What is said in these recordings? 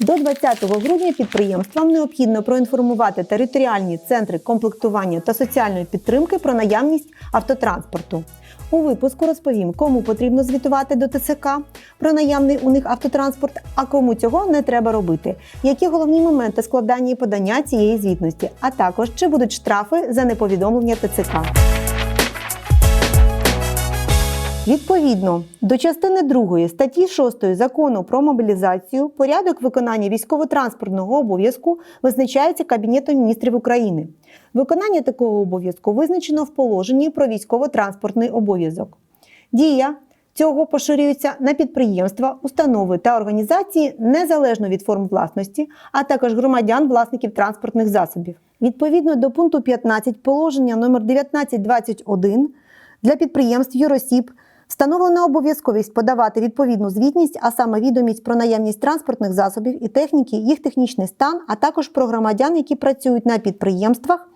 До 20 грудня підприємствам необхідно проінформувати територіальні центри комплектування та соціальної підтримки про наявність автотранспорту. У випуску розповім, кому потрібно звітувати до ТЦК про наявний у них автотранспорт, а кому цього не треба робити. Які головні моменти складання і подання цієї звітності, а також чи будуть штрафи за неповідомлення ТЦК. Відповідно до частини 2 статті 6 закону про мобілізацію порядок виконання військово-транспортного обов'язку визначається Кабінетом міністрів України. Виконання такого обов'язку визначено в положенні про військово-транспортний обов'язок. Дія цього поширюється на підприємства, установи та організації незалежно від форм власності, а також громадян власників транспортних засобів. Відповідно до пункту 15 положення номер 1921 для підприємств юросіб Встановлена обов'язковість подавати відповідну звітність, а саме відомість про наявність транспортних засобів і техніки, їх технічний стан, а також про громадян, які працюють на підприємствах,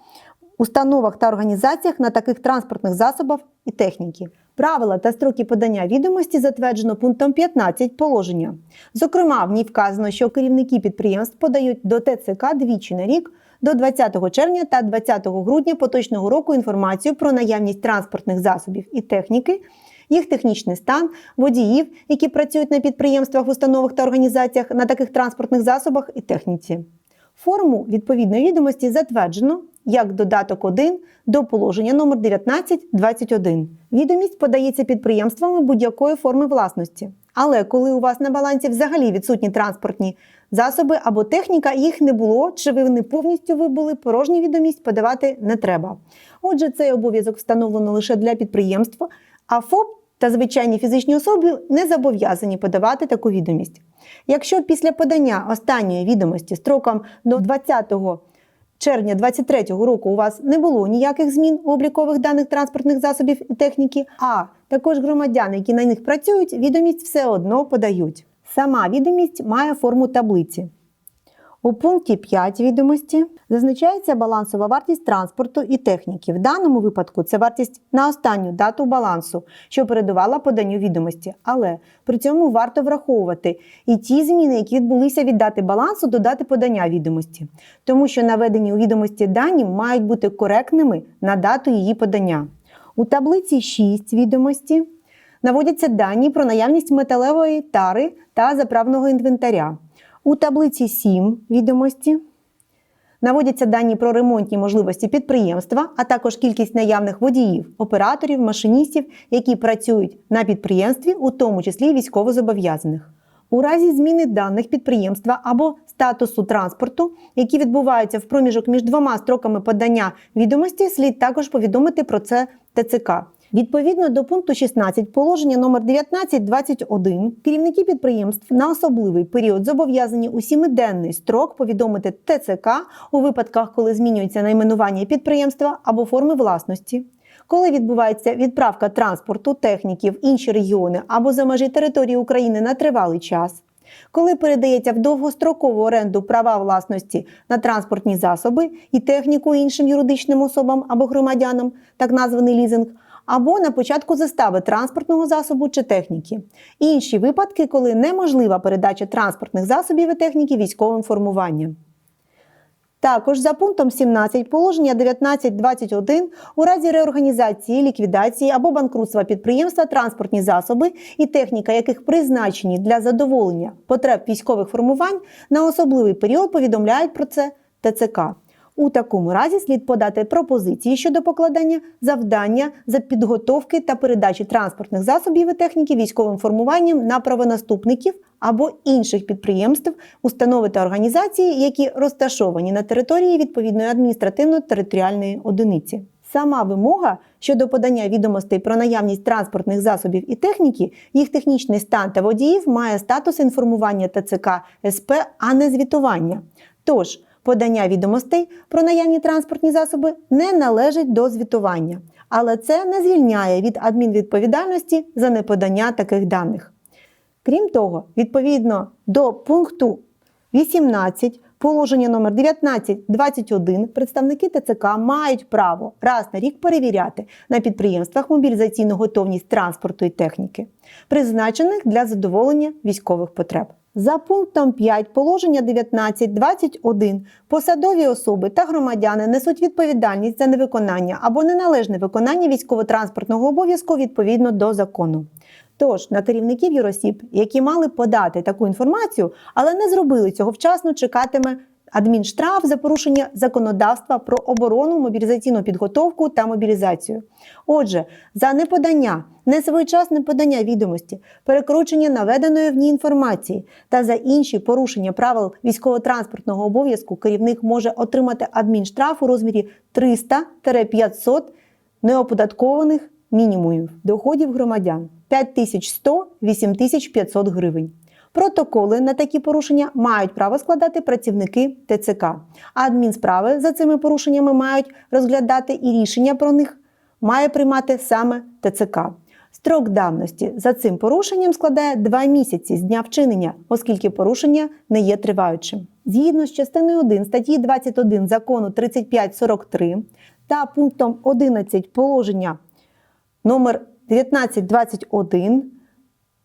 установах та організаціях на таких транспортних засобах і техніки. Правила та строки подання відомості затверджено пунктом 15 положення. Зокрема, в ній вказано, що керівники підприємств подають до ТЦК двічі на рік до 20 червня та 20 грудня поточного року інформацію про наявність транспортних засобів і техніки їх технічний стан, водіїв, які працюють на підприємствах, установах та організаціях на таких транспортних засобах і техніці. Форму відповідної відомості затверджено як додаток 1 до положення номер 1921. Відомість подається підприємствами будь-якої форми власності. Але коли у вас на балансі взагалі відсутні транспортні засоби або техніка, їх не було, чи ви не повністю вибули, порожню відомість подавати не треба. Отже, цей обов'язок встановлено лише для підприємства, а ФОП та звичайні фізичні особи не зобов'язані подавати таку відомість. Якщо після подання останньої відомості строком до 20 червня 2023 року у вас не було ніяких змін у облікових даних транспортних засобів і техніки, а також громадяни, які на них працюють, відомість все одно подають. Сама відомість має форму таблиці. У пункті 5 відомості зазначається балансова вартість транспорту і техніки. В даному випадку це вартість на останню дату балансу, що передувала поданню відомості. Але при цьому варто враховувати і ті зміни, які відбулися від дати балансу до дати подання відомості, тому що наведені у відомості дані мають бути коректними на дату її подання. У таблиці 6 відомості наводяться дані про наявність металевої тари та заправного інвентаря. У таблиці 7 відомості наводяться дані про ремонтні можливості підприємства, а також кількість наявних водіїв, операторів, машиністів, які працюють на підприємстві, у тому числі військовозобов'язаних. У разі зміни даних підприємства або статусу транспорту, які відбуваються в проміжок між двома строками подання відомості, слід також повідомити про це ТЦК. Відповідно до пункту 16 положення номер 1921 керівники підприємств на особливий період зобов'язані у сімиденний строк повідомити ТЦК у випадках, коли змінюється найменування підприємства або форми власності. Коли відбувається відправка транспорту, техніки в інші регіони або за межі території України на тривалий час, коли передається в довгострокову оренду права власності на транспортні засоби і техніку іншим юридичним особам або громадянам, так названий лізинг, або на початку застави транспортного засобу чи техніки. Інші випадки, коли неможлива передача транспортних засобів і техніки військовим формуванням. Також за пунктом 17 положення 1921 у разі реорганізації, ліквідації або банкрутства підприємства транспортні засоби і техніка, яких призначені для задоволення потреб військових формувань, на особливий період повідомляють про це ТЦК. У такому разі слід подати пропозиції щодо покладання завдання за підготовки та передачі транспортних засобів і техніки військовим формуванням на правонаступників або інших підприємств, установи та організації, які розташовані на території відповідної адміністративно-територіальної одиниці. Сама вимога щодо подання відомостей про наявність транспортних засобів і техніки, їх технічний стан та водіїв має статус інформування ТЦК СП, а не звітування. Тож, подання відомостей про наявні транспортні засоби не належить до звітування, але це не звільняє від адмінвідповідальності за неподання таких даних. Крім того, відповідно до пункту 18 положення номер 1921 представники ТЦК мають право раз на рік перевіряти на підприємствах мобілізаційну готовність транспорту і техніки, призначених для задоволення військових потреб. За пунктом 5 положення 19.21 посадові особи та громадяни несуть відповідальність за невиконання або неналежне виконання військово-транспортного обов'язку відповідно до закону. Тож на керівників юросіб, які мали подати таку інформацію, але не зробили цього вчасно, чекатиме адмінштраф за порушення законодавства про оборону, мобілізаційну підготовку та мобілізацію. Отже, за неподання, несвоєчасне подання відомості, перекручення наведеної в ній інформації та за інші порушення правил військово-транспортного обов'язку керівник може отримати адмінштраф у розмірі 300-500 неоподаткованих мінімумів доходів громадян 5100-8500 гривень. Протоколи на такі порушення мають право складати працівники ТЦК, а адмінсправи за цими порушеннями мають розглядати і рішення про них має приймати саме ТЦК. Строк давності за цим порушенням складає 2 місяці з дня вчинення, оскільки порушення не є триваючим. Згідно з частиною 1 статті 21 закону 3543 та пунктом 11 положення номер 1921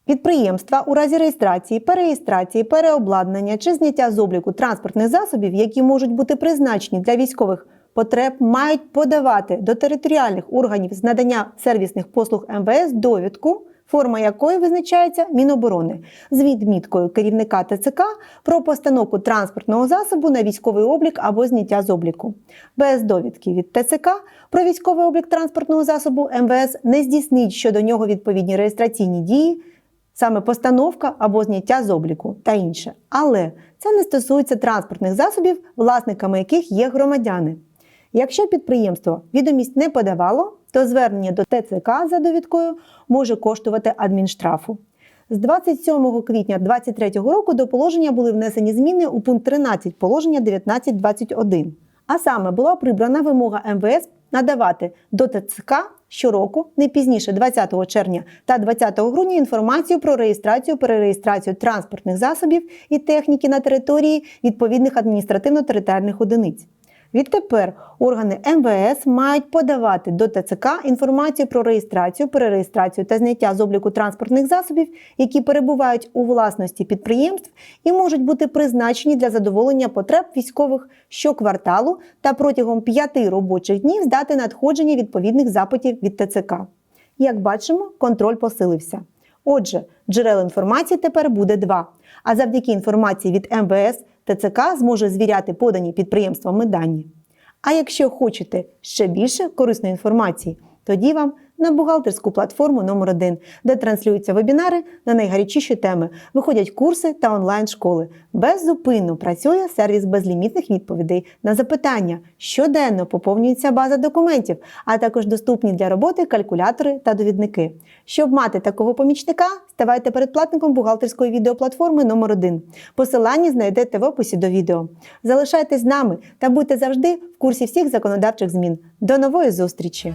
Підприємства у разі реєстрації, перереєстрації, переобладнання чи зняття з обліку транспортних засобів, які можуть бути призначені для військових потреб, мають подавати до територіальних органів з надання сервісних послуг МВС довідку, форма якої визначається Міноборони, з відміткою керівника ТЦК про постановку транспортного засобу на військовий облік або зняття з обліку. Без довідки від ТЦК про військовий облік транспортного засобу МВС не здійснить щодо нього відповідні реєстраційні дії саме постановка або зняття з обліку та інше. Але це не стосується транспортних засобів, власниками яких є громадяни. Якщо підприємство відомість не подавало, то звернення до ТЦК за довідкою може коштувати адмінштрафу. З 27 квітня 2023 року до положення були внесені зміни у пункт 13 положення 1921. А саме була прибрана вимога МВС надавати до ТЦК щороку, не пізніше 20 червня та 20 грудня інформацію про реєстрацію, перереєстрацію транспортних засобів і техніки на території відповідних адміністративно-територіальних одиниць. Відтепер органи МВС мають подавати до ТЦК інформацію про реєстрацію, перереєстрацію та зняття з обліку транспортних засобів, які перебувають у власності підприємств і можуть бути призначені для задоволення потреб військових щокварталу та протягом п'яти робочих днів з дати надходження відповідних запитів від ТЦК. Як бачимо, контроль посилився. Отже, джерел інформації тепер буде два. А завдяки інформації від МВС ТЦК зможе звіряти подані підприємствами дані. А якщо хочете ще більше корисної інформації, тоді вам на бухгалтерську платформу номер 1 де транслюються вебінари на найгарячіші теми, виходять курси та онлайн-школи. Беззупинно працює сервіс безлімітних відповідей на запитання. Щоденно поповнюється база документів, а також доступні для роботи калькулятори та довідники. Щоб мати такого помічника, ставайте передплатником бухгалтерської відеоплатформи номер 1 Посилання знайдете в описі до відео. Залишайтесь з нами та будьте завжди в курсі всіх законодавчих змін. До нової зустрічі!